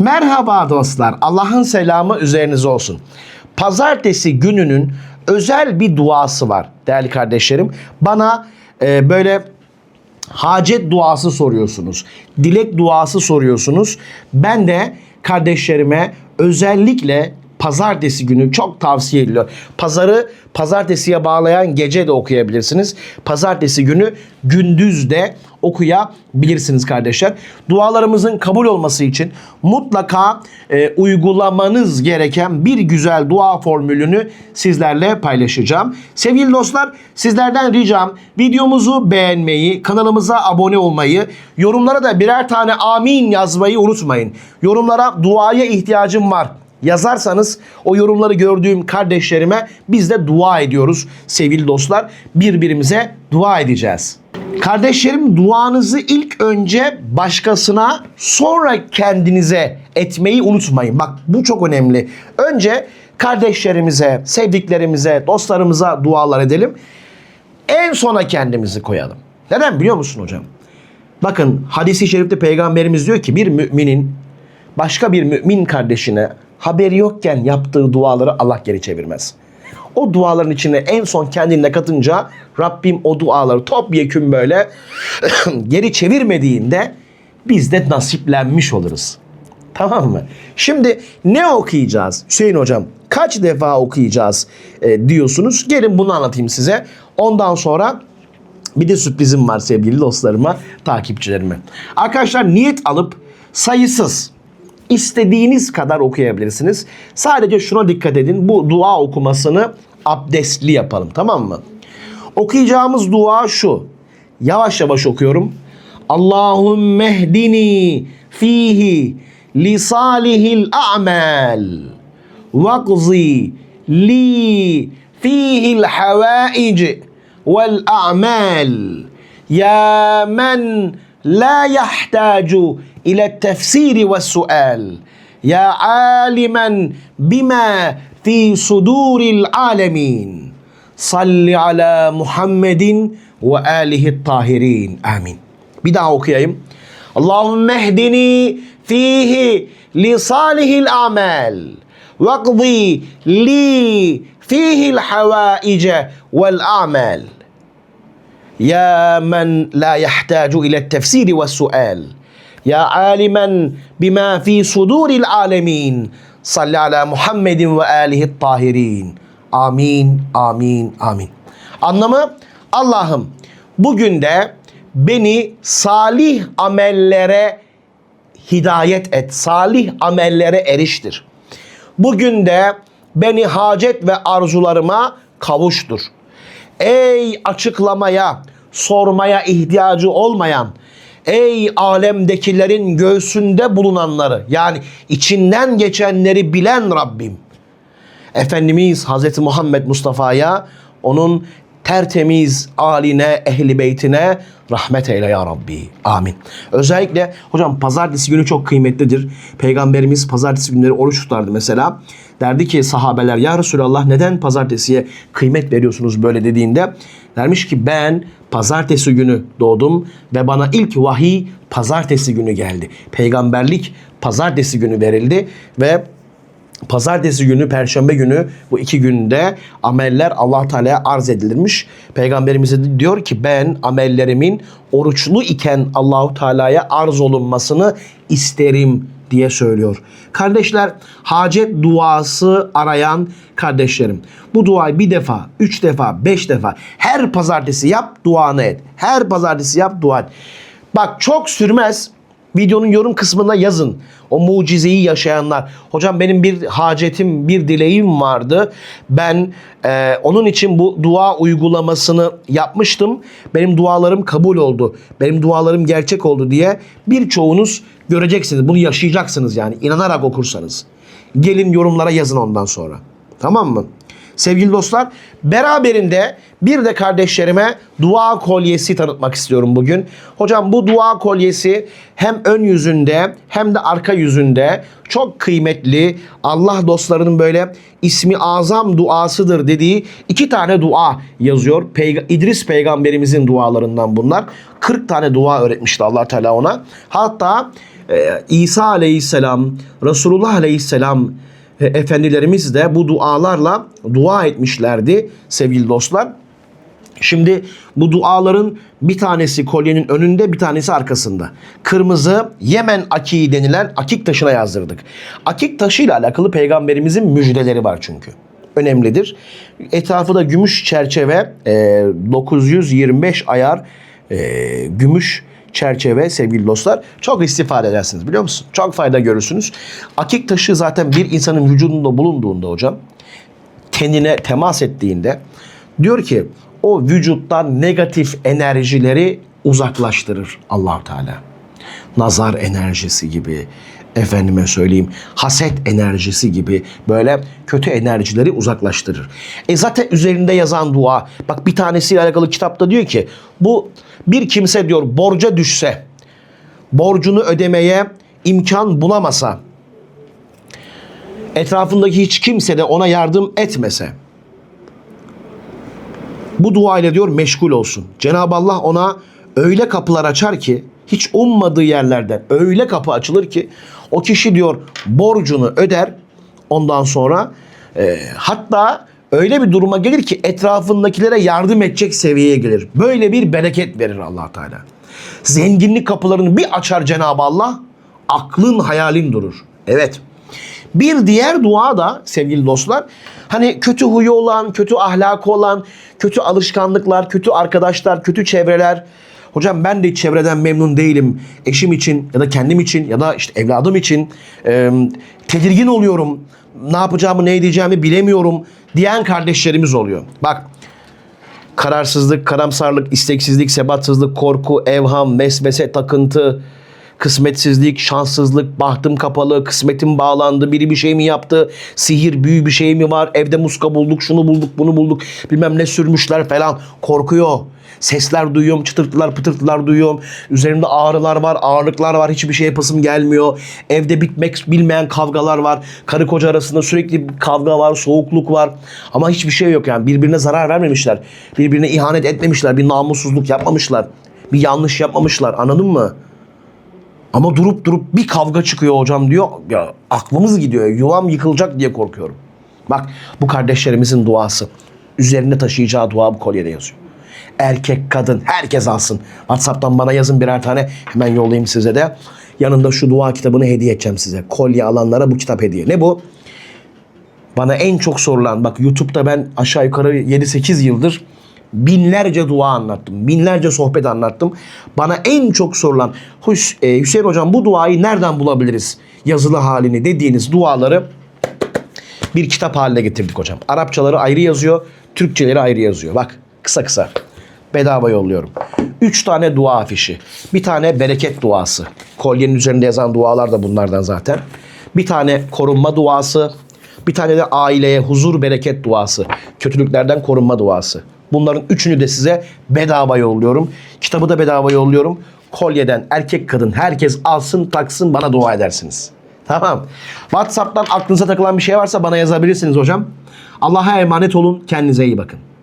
Merhaba dostlar. Allah'ın selamı üzerinize olsun. Pazartesi gününün özel bir duası var değerli kardeşlerim. Bana e, böyle hacet duası soruyorsunuz. Dilek duası soruyorsunuz. Ben de kardeşlerime özellikle pazartesi günü çok tavsiye ediliyor. Pazarı pazartesiye bağlayan gece de okuyabilirsiniz. Pazartesi günü gündüz de okuyabilirsiniz kardeşler. Dualarımızın kabul olması için mutlaka e, uygulamanız gereken bir güzel dua formülünü sizlerle paylaşacağım. Sevgili dostlar sizlerden ricam videomuzu beğenmeyi, kanalımıza abone olmayı, yorumlara da birer tane amin yazmayı unutmayın. Yorumlara duaya ihtiyacım var yazarsanız o yorumları gördüğüm kardeşlerime biz de dua ediyoruz sevgili dostlar. Birbirimize dua edeceğiz. Kardeşlerim duanızı ilk önce başkasına sonra kendinize etmeyi unutmayın. Bak bu çok önemli. Önce kardeşlerimize, sevdiklerimize, dostlarımıza dualar edelim. En sona kendimizi koyalım. Neden biliyor musun hocam? Bakın hadisi şerifte peygamberimiz diyor ki bir müminin başka bir mümin kardeşine haberi yokken yaptığı duaları Allah geri çevirmez. O duaların içine en son kendine katınca Rabbim o duaları topyekün böyle geri çevirmediğinde biz de nasiplenmiş oluruz. Tamam mı? Şimdi ne okuyacağız Hüseyin hocam? Kaç defa okuyacağız e, diyorsunuz. Gelin bunu anlatayım size. Ondan sonra bir de sürprizim var sevgili dostlarıma, takipçilerime. Arkadaşlar niyet alıp sayısız istediğiniz kadar okuyabilirsiniz. Sadece şuna dikkat edin. Bu dua okumasını abdestli yapalım tamam mı? Okuyacağımız dua şu. Yavaş yavaş okuyorum. Allahümme hdini fihi li salihil a'mal vakzi li fihil havaic vel a'mal ya men la yahtaju إلى التفسير والسؤال. يا عالما بما في صدور العالمين. صل على محمد وآله الطاهرين. آمين. بدعا okuyayım اللهم اهدني فيه لصالح الأعمال واقضي لي فيه الحوائج والأعمال. يا من لا يحتاج إلى التفسير والسؤال. Ya alimen bima fi suduril alemin. Salli ala Muhammedin ve alihi tahirin. Amin, amin, amin. Anlamı Allah'ım bugün de beni salih amellere hidayet et. Salih amellere eriştir. Bugün de beni hacet ve arzularıma kavuştur. Ey açıklamaya, sormaya ihtiyacı olmayan, Ey alemdekilerin göğsünde bulunanları yani içinden geçenleri bilen Rabbim. Efendimiz Hazreti Muhammed Mustafa'ya onun tertemiz aline, ehli beytine rahmet eyle ya Rabbi. Amin. Özellikle hocam pazartesi günü çok kıymetlidir. Peygamberimiz pazartesi günleri oruç tutardı mesela. Derdi ki sahabeler ya Resulallah neden pazartesiye kıymet veriyorsunuz böyle dediğinde dermiş ki ben pazartesi günü doğdum ve bana ilk vahiy pazartesi günü geldi. Peygamberlik pazartesi günü verildi ve Pazartesi günü, perşembe günü bu iki günde ameller Allah Teala'ya arz edilirmiş. Peygamberimiz diyor ki ben amellerimin oruçlu iken Allahu Teala'ya arz olunmasını isterim diye söylüyor. Kardeşler hacet duası arayan kardeşlerim. Bu duayı bir defa, üç defa, beş defa her pazartesi yap duanı et. Her pazartesi yap dua et. Bak çok sürmez. Videonun yorum kısmına yazın. O mucizeyi yaşayanlar. Hocam benim bir hacetim, bir dileğim vardı. Ben e, onun için bu dua uygulamasını yapmıştım. Benim dualarım kabul oldu. Benim dualarım gerçek oldu diye birçoğunuz göreceksiniz. Bunu yaşayacaksınız yani inanarak okursanız. Gelin yorumlara yazın ondan sonra. Tamam mı? Sevgili dostlar, beraberinde bir de kardeşlerime dua kolyesi tanıtmak istiyorum bugün. Hocam bu dua kolyesi hem ön yüzünde hem de arka yüzünde çok kıymetli Allah dostlarının böyle ismi azam duasıdır dediği iki tane dua yazıyor. Peyga- İdris peygamberimizin dualarından bunlar. 40 tane dua öğretmişti Allah Teala ona. Hatta e, İsa aleyhisselam, Resulullah aleyhisselam efendilerimiz de bu dualarla dua etmişlerdi sevgili dostlar. Şimdi bu duaların bir tanesi kolyenin önünde bir tanesi arkasında. Kırmızı Yemen akiği denilen akik taşına yazdırdık. Akik taşıyla alakalı peygamberimizin müjdeleri var çünkü. Önemlidir. Etrafı da gümüş çerçeve e, 925 ayar e, gümüş çerçeve sevgili dostlar. Çok istifade edersiniz biliyor musun? Çok fayda görürsünüz. Akik taşı zaten bir insanın vücudunda bulunduğunda hocam tenine temas ettiğinde diyor ki o vücuttan negatif enerjileri uzaklaştırır allah Teala. Nazar enerjisi gibi, efendime söyleyeyim haset enerjisi gibi böyle kötü enerjileri uzaklaştırır. E zaten üzerinde yazan dua bak bir tanesiyle alakalı kitapta diyor ki bu bir kimse diyor borca düşse borcunu ödemeye imkan bulamasa etrafındaki hiç kimse de ona yardım etmese bu dua ile diyor meşgul olsun. Cenab-ı Allah ona öyle kapılar açar ki hiç ummadığı yerlerden öyle kapı açılır ki o kişi diyor borcunu öder ondan sonra e, hatta öyle bir duruma gelir ki etrafındakilere yardım edecek seviyeye gelir. Böyle bir bereket verir allah Teala. Zenginlik kapılarını bir açar Cenab-ı Allah aklın hayalin durur. Evet. Bir diğer dua da sevgili dostlar hani kötü huyu olan, kötü ahlakı olan, kötü alışkanlıklar, kötü arkadaşlar, kötü çevreler. Hocam ben de çevreden memnun değilim. Eşim için ya da kendim için ya da işte evladım için e, tedirgin oluyorum. Ne yapacağımı, ne edeceğimi bilemiyorum diyen kardeşlerimiz oluyor. Bak kararsızlık, karamsarlık, isteksizlik, sebatsızlık, korku, evham, vesvese, takıntı, kısmetsizlik, şanssızlık, bahtım kapalı, kısmetim bağlandı, biri bir şey mi yaptı, sihir, büyü bir şey mi var, evde muska bulduk, şunu bulduk, bunu bulduk, bilmem ne sürmüşler falan, korkuyor. Sesler duyuyorum, çıtırtılar, pıtırtılar duyuyorum. Üzerimde ağrılar var, ağırlıklar var, hiçbir şey yapasım gelmiyor. Evde bitmek bilmeyen kavgalar var. Karı koca arasında sürekli kavga var, soğukluk var. Ama hiçbir şey yok yani. Birbirine zarar vermemişler. Birbirine ihanet etmemişler, bir namussuzluk yapmamışlar. Bir yanlış yapmamışlar, anladın mı? Ama durup durup bir kavga çıkıyor hocam diyor. Ya aklımız gidiyor. Yuvam yıkılacak diye korkuyorum. Bak bu kardeşlerimizin duası. Üzerinde taşıyacağı dua bu kolyede yazıyor. Erkek, kadın herkes alsın. WhatsApp'tan bana yazın birer tane. Hemen yollayayım size de. Yanında şu dua kitabını hediye edeceğim size. Kolye alanlara bu kitap hediye. Ne bu? Bana en çok sorulan bak YouTube'da ben aşağı yukarı 7-8 yıldır binlerce dua anlattım. Binlerce sohbet anlattım. Bana en çok sorulan Hüs- e, Hüseyin hocam bu duayı nereden bulabiliriz? Yazılı halini dediğiniz duaları bir kitap haline getirdik hocam. Arapçaları ayrı yazıyor, Türkçeleri ayrı yazıyor. Bak kısa kısa bedava yolluyorum. Üç tane dua afişi. Bir tane bereket duası. Kolyenin üzerinde yazan dualar da bunlardan zaten. Bir tane korunma duası. Bir tane de aileye huzur bereket duası. Kötülüklerden korunma duası. Bunların üçünü de size bedava yolluyorum. Kitabı da bedava yolluyorum. Kolyeden erkek kadın herkes alsın taksın bana dua edersiniz. Tamam. WhatsApp'tan aklınıza takılan bir şey varsa bana yazabilirsiniz hocam. Allah'a emanet olun. Kendinize iyi bakın.